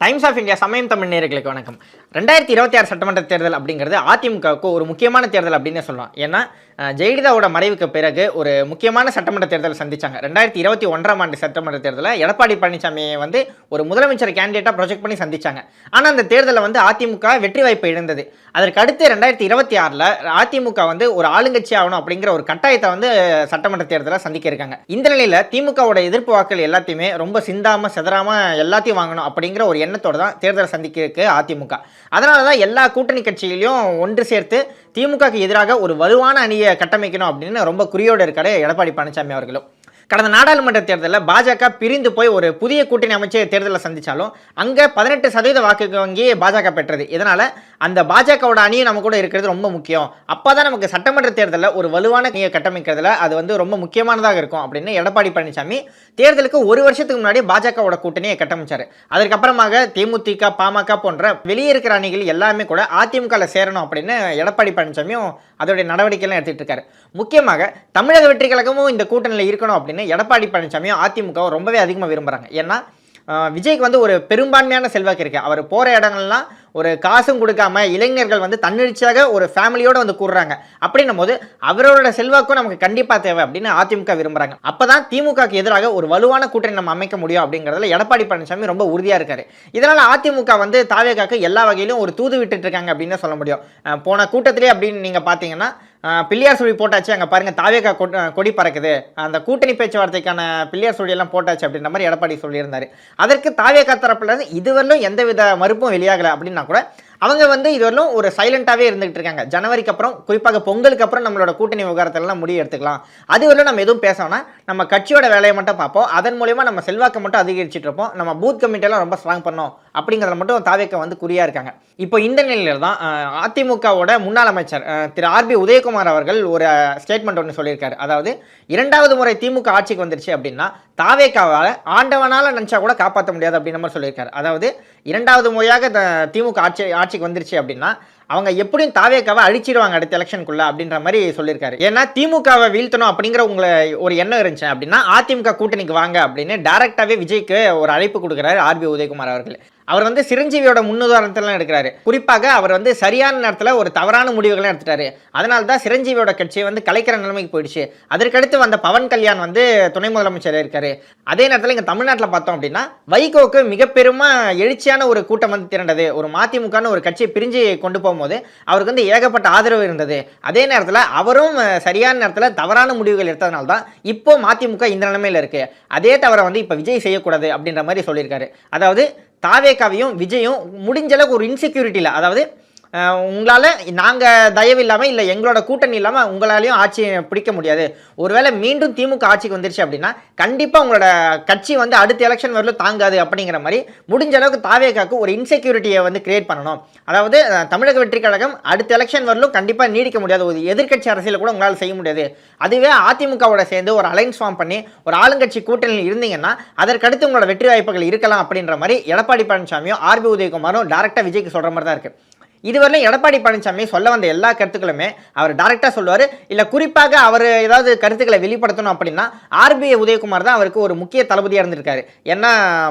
Times of India சமயம் தமிழ் நேர்களுக்கு வணக்கம். ரெண்டாயிரத்தி இருபத்தி ஆறு சட்டமன்ற தேர்தல் அப்படிங்கிறது அதிமுகவுக்கு ஒரு முக்கியமான தேர்தல் அப்படின்னு சொல்லலாம். ஏன்னா ஜெயலலிதாவோட மறைவுக்கு பிறகு ஒரு முக்கியமான சட்டமன்ற தேர்தலை சந்திச்சாங்க. ரெண்டாயிரத்தி இருபத்தி ஒன்றாம் ஆண்டு சட்டமன்ற தேர்தலில் எடப்பாடி பழனிசாமியை வந்து ஒரு முதலமைச்சர் கேண்டிடேட்டாக ப்ரொஜெக்ட் பண்ணி சந்திச்சாங்க. ஆனால் அந்த தேர்தலில் வந்து அதிமுக வெற்றி வாய்ப்பு இழந்தது. அதற்கு அடுத்து ரெண்டாயிரத்தி இருபத்தி ஆறில் அதிமுக வந்து ஒரு ஆளுங்கட்சி ஆகணும் அப்படிங்கிற ஒரு கட்டாயத்தை வந்து சட்டமன்ற தேர்தலை சந்திக்க இருக்காங்க. இந்த நிலையில் திமுகவோட எதிர்ப்பு வாக்குகள் எல்லாத்தையுமே ரொம்ப சிந்தாம சிதறாமல் எல்லாத்தையும் வாங்கணும் அப்படிங்கிற ஒரு எண்ணத்தோடு தான் தேர்தலை சந்திக்கிறதுக்கு அதிமுக. அதனால தான் எல்லா கூட்டணி கட்சிகளையும் ஒன்று சேர்த்து திமுகக்கு எதிராக ஒரு வலுவான அணியை கட்டமைக்கணும் அப்படின்னு ரொம்ப குறியோடு இருக்காரு எடப்பாடி பழனிசாமி அவர்களும். கடந்த நாடாளுமன்ற தேர்தலில் பாஜக பிரிந்து போய் ஒரு புதிய கூட்டணி அமைச்சு தேர்தலை சந்தித்தாலும் அங்கே பதினெட்டு சதவீத வாக்கு வங்கி பாஜக பெற்றது. இதனால் அந்த பாஜகவோட அணியும் நம்ம கூட இருக்கிறது ரொம்ப முக்கியம். அப்போ தான் நமக்கு சட்டமன்ற தேர்தலில் ஒரு வலுவான அணியை கட்டமைக்கிறதுல அது வந்து ரொம்ப முக்கியமானதாக இருக்கும் அப்படின்னு எடப்பாடி பழனிசாமி தேர்தலுக்கு ஒரு வருஷத்துக்கு முன்னாடி பாஜகவோட கூட்டணியை கட்டமைச்சார். அதற்கப்புறமாக தேமுதிக பாமக போன்ற வெளியே இருக்கிற அணிகள் எல்லாமே கூட அதிமுகவில் சேரணும் அப்படின்னு எடப்பாடி பழனிசாமியும் அதோடைய நடவடிக்கைலாம் எடுத்துகிட்டு இருக்காரு. முக்கியமாக தமிழக வெற்றி கழகமும் இந்த கூட்டணியில் இருக்கணும் அப்படின்னு எடப்பாடி பழனிசாமியும் அதிமுகவும் ரொம்பவே அதிகமாக விரும்புகிறாங்க ஏன்னா விஜய்க்கு வந்து ஒரு பெரும்பான்மையான செல்வாக்கு இருக்குது அவர் போகிற இடங்கள்லாம் ஒரு காசும் கொடுக்காம இளைஞர்கள் வந்து தன்னெழுச்சியாக ஒரு ஃபேமிலியோடு வந்து கூடுறாங்க. அப்படின்னும் போது அவரோட செல்வாக்கும் நமக்கு கண்டிப்பாக தேவை அப்படின்னு அதிமுக விரும்புகிறாங்க அப்போ தான் திமுகக்கு எதிராக ஒரு வலுவான கூட்டணி நம்ம அமைக்க முடியும் அப்படிங்கிறதுல எடப்பாடி பழனிசாமி ரொம்ப உறுதியாக இருக்காரு. இதனால் அதிமுக வந்து தாவேகாக்கு எல்லா வகையிலும் ஒரு தூது விட்டுட்டு இருக்காங்க அப்படின்னு சொல்ல முடியும். போன கூட்டத்திலே அப்படின்னு நீங்கள் பார்த்தீங்கன்னா பிள்ளையார் சுழி போட்டாச்சு. அங்கே பாருங்கள் தாவேக்கா கொடி பறக்குது. அந்த கூட்டணி பேச்சுவார்த்தைக்கான பிள்ளையார் சுழி போட்டாச்சு அப்படின்ற மாதிரி எடப்பாடி சொல்லியிருந்தார். அதற்கு தாவேக்கா தரப்புல இருந்து இதுவரையிலும் எந்தவித மறுப்பும் வெளியாகலை அப்படின்னா கூட அவங்க வந்து இதுவரையிலும் ஒரு சைலண்டாகவே இருந்துகிட்டு இருக்காங்க. ஜனவரிக்கு அப்புறம் குறிப்பாக பொங்கலுக்கு அப்புறம் நம்மளோட கூட்டணி விவகாரத்திலலாம் முடிவு எடுத்துக்கலாம். அதுவரையிலும் நம்ம எதுவும் பேசணும்னா நம்ம கட்சியோட வேலையை மட்டும் பார்ப்போம். அதன் மூலயமா நம்ம செல்வாக்கை மட்டும் அதிகரிச்சுட்டு இருப்போம். நம்ம பூத் கமிட்டியெல்லாம் ரொம்ப ஸ்ட்ராங் பண்ணோம். அப்படிங்கிறத மட்டும் தாவேக்க வந்து குறியாக இருக்காங்க. இப்போ இந்த நிலையில் தான் அதிமுகவோட முன்னாள் அமைச்சர் திரு ஆர்பி உதயகுமார் அவர்கள் ஒரு ஸ்டேட்மெண்ட் ஒன்று சொல்லியிருக்காரு. அதாவது இரண்டாவது முறை திமுக ஆட்சிக்கு வந்துருச்சு அப்படின்னா தாவேக்காவால் ஆண்டவனால் நினச்சா கூட காப்பாற்ற முடியாது அப்படின்ற மாதிரி சொல்லியிருக்காரு. அதாவது இரண்டாவது முறையாக த- திமுக ஆட்சி ஆட்சிக்கு வந்துருச்சு அப்படின்னா அவங்க எப்படியும் தாவேக்காவை அழிச்சிடுவாங்க அடுத்த எலெக்ஷனுக்குள்ள அப்படின்ற மாதிரி சொல்லியிருக்காரு. ஏன்னா திமுகவை வீழ்த்தணும் அப்படிங்கிற உங்களை ஒரு எண்ணம் இருந்துச்சு அப்படின்னா அதிமுக கூட்டணிக்கு வாங்க அப்படின்னு டைரக்டாவே விஜய்க்கு ஒரு அழைப்பு கொடுக்குறாரு ஆர்பி உதயகுமார் அவர்கள். அவர் வந்து சிரஞ்சீவியோட முன்னுதாரணத்தெல்லாம் எடுக்கிறாரு. குறிப்பாக அவர் வந்து சரியான நேரத்தில் ஒரு தவறான முடிவுகளை எடுத்துட்டாரு. அதனால தான் சிரஞ்சீவியோட கட்சியை வந்து கலைக்கிற நிலைமைக்கு போயிடுச்சு. அதற்கடுத்து வந்த பவன் கல்யாண் வந்து துணை முதலமைச்சர் இருக்காரு. அதே நேரத்தில் இங்கே தமிழ்நாட்டில் பார்த்தோம் அப்படின்னா வைகோக்கு மிக பெருமா எழுச்சியான ஒரு கூட்டம் வந்து திரண்டது. ஒரு மதிமுகன்னு ஒரு கட்சியை பிரிஞ்சு கொண்டு போகும்போது அவருக்கு வந்து ஏகப்பட்ட ஆதரவு இருந்தது. அதே நேரத்தில் அவரும் சரியான நேரத்தில் தவறான முடிவுகள் எடுத்ததுனால தான் இப்போ மதிமுக இந்த நிலைமையில் இருக்கு. அதே தவிர வந்து இப்போ விஜய் செய்யக்கூடாது அப்படின்ற மாதிரி சொல்லியிருக்காரு. அதாவது தாவேக்காவையும் விஜயும் முடிஞ்ச அளவுக்கு ஒரு இன்செக்யூரிட்டியில் அதாவது உங்களால் நாங்கள் தயவு இல்லாமல் இல்லை எங்களோட கூட்டணி இல்லாமல் உங்களாலையும் ஆட்சியை பிடிக்க முடியாது. ஒருவேளை மீண்டும் திமுக ஆட்சிக்கு வந்துருச்சு அப்படின்னா கண்டிப்பாக உங்களோட கட்சி வந்து அடுத்த எலெக்ஷன் வரலும் தாங்காது அப்படிங்கிற மாதிரி முடிஞ்ச அளவுக்கு தாவேக்காக்கு ஒரு இன்செக்யூரிட்டியை வந்து கிரியேட் பண்ணணும். அதாவது தமிழக வெற்றி கழகம் அடுத்த எலெக்ஷன் வரலும் கண்டிப்பாக நீடிக்க முடியாது. ஒரு எதிர்க்கட்சி அரசியல் கூட உங்களால் செய்ய முடியாது. அதுவே அதிமுகவோட சேர்ந்து ஒரு அலைன்ஸ் ஃபார்ம் பண்ணி ஒரு ஆளுங்கட்சி கூட்டணியில் இருந்தீங்கன்னா அதற்கடுத்து உங்களோட வெற்றி வாய்ப்புகள் இருக்கலாம் அப்படின்ற மாதிரி எடப்பாடி பழனிசாமியும் ஆர்பி உதயகுமாரும் டேரெக்டாக விஜய்க்கு சொல்கிற மாதிரி தான் இருக்குது இதுவரையிலும் எடப்பாடி பழனிசாமி சொல்ல வந்த எல்லா கருத்துக்களுமே அவர் டைரெக்டாக சொல்லுவார். இல்லை குறிப்பாக அவர் ஏதாவது கருத்துக்களை வெளிப்படுத்தணும் அப்படின்னா ஆர்பிஐ உதயகுமார் தான் அவருக்கு ஒரு முக்கிய தளபதியாக இருந்திருக்காரு. ஏன்னா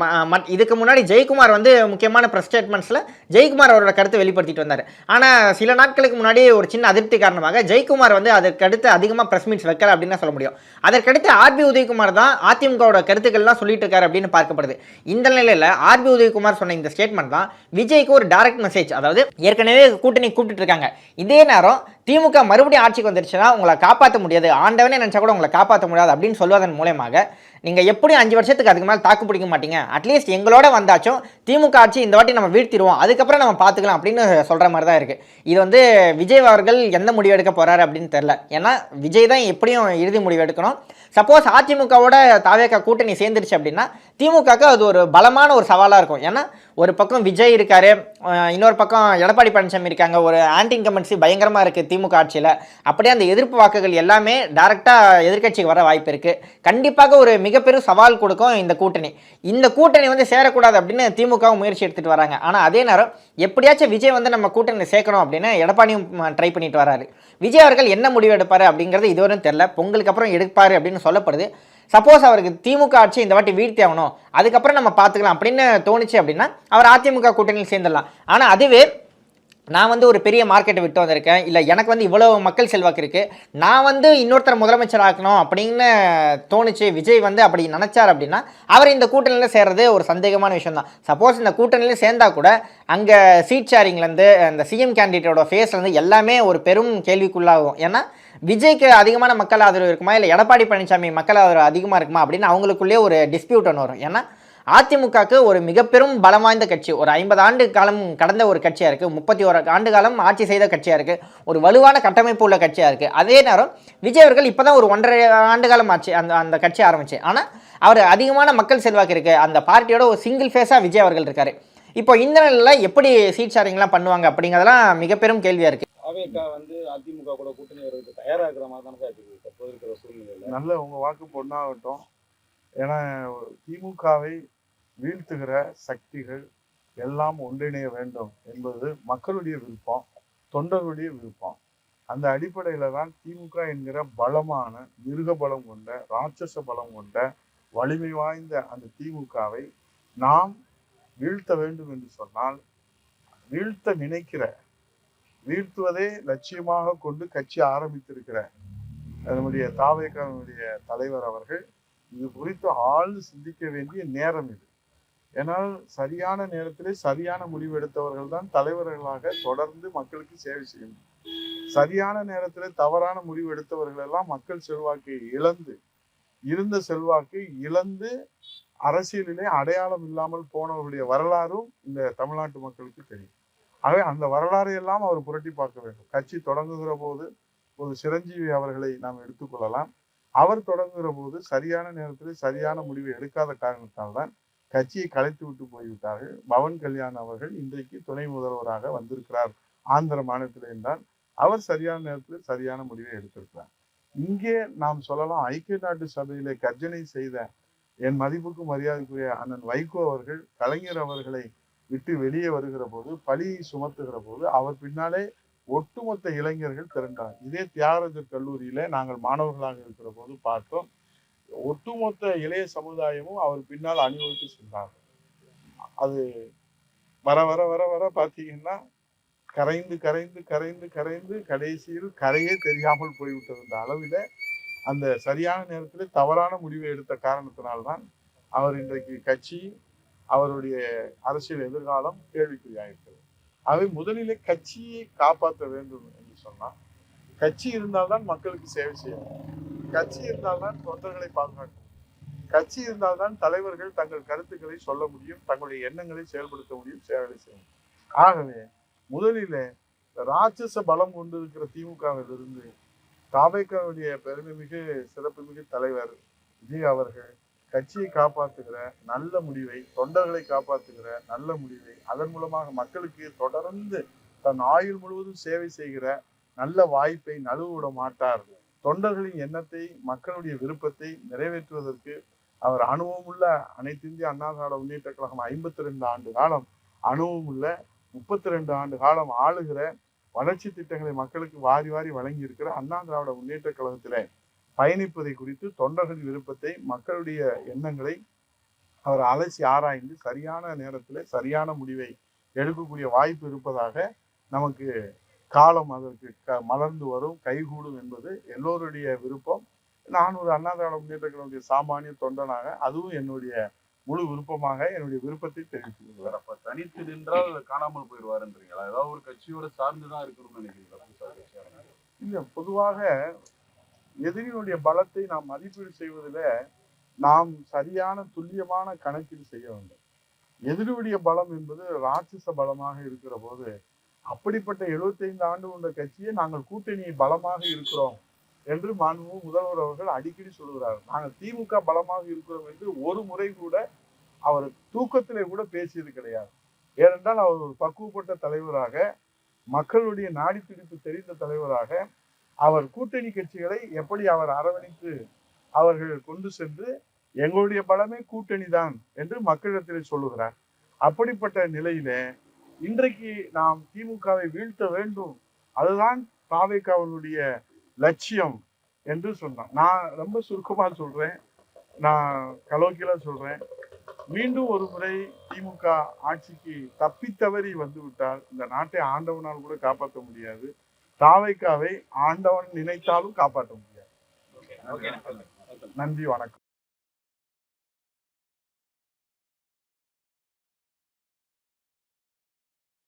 ம- ம- இதுக்கு முன்னாடி ஜெயக்குமார் வந்து முக்கியமான ப்ரெஸ் ஸ்டேட்மெண்ட்ஸில் ஜெயக்குமார் அவரோட கருத்தை வெளிப்படுத்திட்டு வந்தார். ஆனால் சில நாட்களுக்கு முன்னாடி ஒரு சின்ன அதிருப்தி காரணமாக ஜெயக்குமார் வந்து அதற்கடுத்து அதிகமாக ப்ரெஸ் மீட்ஸ் வைக்கல அப்படின்னு சொல்ல முடியும். அதற்கடுத்து ஆர்பி உதயகுமார் தான் அதிமுகவோட கருத்துக்கள்லாம் சொல்லிட்டு இருக்காரு அப்படின்னு பார்க்கப்படுது. இந்த நிலையில் ஆர்பி உதயகுமார் சொன்ன இந்த ஸ்டேட்மெண்ட் தான் விஜய்க்கு ஒரு டைரக்ட் மெசேஜ் அதாவது ஏற்கனவே கூட்டணி கூப்பிட்டு இருக்காங்க. இதே நேரம் திமுக மறுபடியும் ஆட்சிக்கு வந்துருச்சுன்னா உங்களை காப்பாற்ற முடியாது. ஆண்டவனே நினச்சா கூட உங்களை காப்பாற்ற முடியாது அப்படின்னு சொல்வதன் மூலயமாக நீங்கள் எப்படியும் அஞ்சு வருஷத்துக்கு அதுக்கு மேலே தாக்கு பிடிக்க மாட்டீங்க. அட்லீஸ்ட் எங்களோட வந்தாச்சும் திமுக ஆட்சி இந்த வாட்டி நம்ம வீழ்த்திடுவோம். அதுக்கப்புறம் நம்ம பார்த்துக்கலாம் அப்படின்னு சொல்கிற மாதிரி தான் இருக்குது இது வந்து விஜய் அவர்கள் எந்த முடிவு எடுக்க போகிறாரு அப்படின்னு தெரில ஏன்னா விஜய் தான் எப்படியும் இறுதி முடிவு எடுக்கணும். சப்போஸ் அதிமுகவோட தாவேக்கா கூட்டணி சேர்ந்துருச்சு அப்படின்னா திமுகவுக்கு அது ஒரு பலமான ஒரு சவாலாக இருக்கும். ஏன்னா ஒரு பக்கம் விஜய் இருக்காரு இன்னொரு பக்கம் எடப்பாடி பழனிசாமி இருக்காங்க ஒரு ஆன்டி இன்கம்பன்சி பயங்கரமாக இருக்குது திமுக ஆட்சியில் அப்படியே அந்த எதிர்ப்பு வாக்குகள் எல்லாமே டைரெக்டாக எதிர்க்கட்சிக்கு வர வாய்ப்பு இருக்குது கண்டிப்பாக ஒரு மிகப்பெரும் சவால் கொடுக்கும் இந்த கூட்டணி. இந்த கூட்டணி வந்து சேரக்கூடாது அப்படின்னு திமுகவும் முயற்சி எடுத்துகிட்டு வராங்க. ஆனால் அதே நேரம் எப்படியாச்சும் விஜய் வந்து நம்ம கூட்டணியில் சேர்க்கணும் அப்படின்னு எடப்பாடியும் ட்ரை பண்ணிட்டு வராரு. விஜய் அவர்கள் என்ன முடிவு எடுப்பார் அப்படிங்கிறது இதுவரையும் தெரில பொங்கலுக்கு அப்புறம் எடுப்பார் அப்படின்னு சொல்லப்படுது. சப்போஸ் அவருக்கு திமுக ஆட்சி இந்த வாட்டி வீழ்த்தி ஆகணும். அதுக்கப்புறம் நம்ம பார்த்துக்கலாம் அப்படின்னு தோணுச்சு அப்படின்னா அவர் அதிமுக கூட்டணியில் சேர்ந்துடலாம். ஆனால் அதுவே நான் வந்து ஒரு பெரிய மார்க்கெட்டை விட்டு வந்திருக்கேன். இல்லை எனக்கு வந்து இவ்வளோ மக்கள் செல்வாக்கு இருக்குது நான் வந்து இன்னொருத்தர் முதலமைச்சர் ஆக்கணும் அப்படின்னு தோணுச்சு. விஜய் வந்து அப்படி நினச்சார் அப்படின்னா அவர் இந்த கூட்டணியில் சேர்றது ஒரு சந்தேகமான விஷயம் தான் சப்போஸ் இந்த கூட்டணியில் சேர்ந்தா கூட அங்கே சீட் ஷேரிங்லேருந்து அந்த சிஎம் கேண்டிடேட்டோட ஃபேஸ்லேருந்து எல்லாமே ஒரு பெரும் கேள்விக்குள்ளாகும். ஏன்னா விஜய்க்கு அதிகமான மக்கள் ஆதரவு இருக்குமா? இல்லை எடப்பாடி பழனிசாமி மக்கள் ஆதரவு அதிகமாக இருக்குமா? அப்படின்னு அவங்களுக்குள்ளேயே ஒரு டிஸ்பியூட் ஒன்று வரும். ஏன்னா அதிமுகவுக்கு ஒரு மிக பெரும் பலம் வாய்ந்த கட்சி. ஒரு ஐம்பது ஆண்டு காலம் கடந்த ஒரு கட்சியாக இருக்குது முப்பத்தி ஒரு ஆண்டு காலம் ஆட்சி செய்த கட்சியாக இருக்குது ஒரு வலுவான கட்டமைப்பு உள்ள கட்சியாக இருக்குது அதே நேரம் விஜய் அவர்கள் இப்போ தான் ஒரு ஒன்றரை ஆண்டு காலம் ஆச்சு. அந்த அந்த கட்சி ஆரம்பிச்சு. ஆனால் அவர் அதிகமான மக்கள் செல்வாக்கு இருக்குது அந்த பார்ட்டியோட ஒரு சிங்கிள் ஃபேஸாக விஜய் அவர்கள் இருக்காரு. இப்போ இந்த நிலையில் எப்படி சீட் ஷேரிங்லாம் பண்ணுவாங்க அப்படிங்கிறதெல்லாம் மிக பெரும் கேள்வியாக இருக்குது அவேகா வந்து அதிமுக கூட கூட்டணி வருவதற்கு தயாராகிற மாதிரி தானே தற்போது இருக்கிற நல்ல உங்க வாக்கு பொண்ணாகட்டும். ஏன்னா திமுகவை வீழ்த்துகிற சக்திகள் எல்லாம் ஒன்றிணைய வேண்டும் என்பது மக்களுடைய விருப்பம் தொண்டர்களுடைய விருப்பம். அந்த அடிப்படையில தான் திமுக என்கிற பலமான மிருக பலம் கொண்ட ராட்சச பலம் கொண்ட வலிமை வாய்ந்த அந்த திமுகவை நாம் வீழ்த்த வேண்டும் என்று சொன்னால் வீழ்த்த நினைக்கிற வீழ்த்துவதே லட்சியமாக கொண்டு கட்சி ஆரம்பித்திருக்கிற நம்முடைய தாவேக்காவுடைய தலைவர் அவர்கள் இது குறித்து ஆழ்ந்து சிந்திக்க வேண்டிய நேரம் இது. ஏன்னால் சரியான நேரத்திலே சரியான முடிவு எடுத்தவர்கள் தான் தலைவர்களாக தொடர்ந்து மக்களுக்கு சேவை செய்யணும் சரியான நேரத்தில் தவறான முடிவு எடுத்தவர்கள் எல்லாம் மக்கள் செல்வாக்கை இழந்து இருந்த செல்வாக்கை இழந்து அரசியலிலே அடையாளம் இல்லாமல் போனவருடைய வரலாறும் இந்த தமிழ்நாட்டு மக்களுக்கு தெரியும். ஆகவே அந்த வரலாறையெல்லாம் அவர் புரட்டி பார்க்க வேண்டும். கட்சி தொடங்குகிற போது ஒரு சிரஞ்சீவி அவர்களை நாம் எடுத்துக்கொள்ளலாம் அவர் தொடங்குகிற போது சரியான நேரத்தில் சரியான முடிவை எடுக்காத காரணத்தால் தான் கட்சியை கலைத்து விட்டு போய்விட்டார்கள். பவன் கல்யாண் அவர்கள் இன்றைக்கு துணை முதல்வராக வந்திருக்கிறார். ஆந்திர மாநிலத்தில் என்றால் அவர் சரியான நேரத்தில் சரியான முடிவை எடுத்திருக்கிறார். இங்கே நாம் சொல்லலாம் ஐக்கிய நாட்டு சபையிலே கர்ஜனை செய்த என் மதிப்புக்கு மரியாதைக்குரிய அண்ணன் வைகோ அவர்கள் கலைஞர் அவர்களை விட்டு வெளியே வருகிற போது பழியை சுமத்துகிற போது அவர் பின்னாலே ஒட்டுமொத்த இளைஞர்கள் திரண்டார். இதே தியாகராஜர் கல்லூரியில நாங்கள் மாணவர்களாக இருக்கிற போது பார்த்தோம். ஒட்டுமொத்த இளைய சமுதாயமும் அவர் பின்னால் அணிவகுத்து சென்றார் அது வர வர வர வர பார்த்தீங்கன்னா கரைந்து கரைந்து கரைந்து கரைந்து கடைசியில் கரையே தெரியாமல் போய்விட்டது இந்த அளவில் அந்த சரியான நேரத்தில் தவறான முடிவை எடுத்த காரணத்தினால்தான் அவர் இன்றைக்கு கட்சி அவருடைய அரசியல் எதிர்காலம் கேள்விக்குறியாயிருக்கிறது. அவை முதலிலே கட்சியை காப்பாற்ற வேண்டும் என்று சொன்னால் கட்சி இருந்தால்தான் மக்களுக்கு சேவை செய்யும். கட்சி இருந்தால்தான் தொண்டர்களை பாதுகாக்க கட்சி கட்சி இருந்தால்தான் தலைவர்கள் தங்கள் கருத்துக்களை சொல்ல முடியும் தங்களுடைய எண்ணங்களை செயல்படுத்த முடியும் சேவை செய்ய முடியும். ஆகவே முதலில் ராட்சச பலம் கொண்டிருக்கிற திமுகவிலிருந்து தாவைக்காவுடைய பெருமைமிகு சிறப்புமிகு தலைவர் விஜய் அவர்கள் கட்சியை காப்பாற்றுகிற நல்ல முடிவை தொண்டர்களை காப்பாற்றுகிற நல்ல முடிவை அதன் மூலமாக மக்களுக்கு தொடர்ந்து தன் ஆயுள் முழுவதும் சேவை செய்கிற நல்ல வாய்ப்பை நழுவிட மாட்டார். தொண்டர்களின் எண்ணத்தை மக்களுடைய விருப்பத்தை நிறைவேற்றுவதற்கு அவர் அனுபவமுள்ள அனைத்து இந்திய அண்ணா திராவிட முன்னேற்ற கழகம் ஐம்பத்தி ரெண்டு ஆண்டு காலம் அனுபவமுள்ள முப்பத்தி ரெண்டு ஆண்டு காலம் ஆளுகிற வளர்ச்சி திட்டங்களை மக்களுக்கு வாரி வாரி வழங்கி இருக்கிற அண்ணா திராவிட முன்னேற்ற கழகத்திலே பயணிப்பதை குறித்து தொண்டர்களின் விருப்பத்தை மக்களுடைய எண்ணங்களை அவர் அலசி ஆராய்ந்து சரியான நேரத்தில் சரியான முடிவை எடுக்கக்கூடிய வாய்ப்பு இருப்பதாக நமக்கு காலம் அதற்கு க மலர்ந்து வரும் கைகூடும் என்பது எல்லோருடைய விருப்பம். நான் ஒரு அண்ணா திராவிட முன்னேற்ற கழகத்திய சாமானிய தொண்டனாக அதுவும் என்னுடைய முழு விருப்பமாக என்னுடைய விருப்பத்தை கொள்கிறேன். அப்ப தனித்து நின்றால் காணாமல் போயிடுவாருன்றீங்களா? ஏதாவது ஒரு கட்சியோட சார்ந்து தான் இருக்கணும்னு நினைக்கிறீங்களா? இல்ல பொதுவாக எதிரியினுடைய பலத்தை நாம் மதிப்பீடு செய்வதில் நாம் சரியான துல்லியமான கணக்கீடு செய்ய வேண்டும். எதிரியுடைய பலம் என்பது ராட்சச பலமாக இருக்கிற போது அப்படிப்பட்ட 75 ஆண்டு உள்ள கட்சியை நாங்கள் கூட்டணி பலமாக இருக்கிறோம் என்று மாண்பு முதல்வர் அவர்கள் அடிக்கடி சொல்கிறார் நாங்கள் திமுக பலமாக இருக்கிறோம் என்று ஒரு முறை கூட அவர் தூக்கத்திலே கூட பேசியது கிடையாது. ஏனென்றால் அவர் ஒரு பக்குவப்பட்ட தலைவராக மக்களுடைய நாடி துடிப்பு தெரிந்த தலைவராக அவர் கூட்டணி கட்சிகளை எப்படி அவர் அரவணைத்து அவர்கள் கொண்டு சென்று எங்களுடைய பலமே கூட்டணி தான் என்று மக்களிடத்தில் சொல்லுகிறார். அப்படிப்பட்ட நிலையிலே இன்றைக்கு நாம் திமுகவை வீழ்த்த வேண்டும். அதுதான் தாவேக்காவனுடைய லட்சியம் என்று சொன்னான். நான் ரொம்ப சுருக்கமா சொல்றேன். நான் கலோக்கியலா சொல்றேன். மீண்டும் ஒரு முறை திமுக ஆட்சிக்கு தப்பித்தவறி வந்து விட்டால் இந்த நாட்டை ஆண்டவனால் கூட காப்பாற்ற முடியாது. தாவைக்காவை ஆண்டவன் நினைத்தாலும் காப்பாற்ற முடியாது. நன்றி வணக்கம்.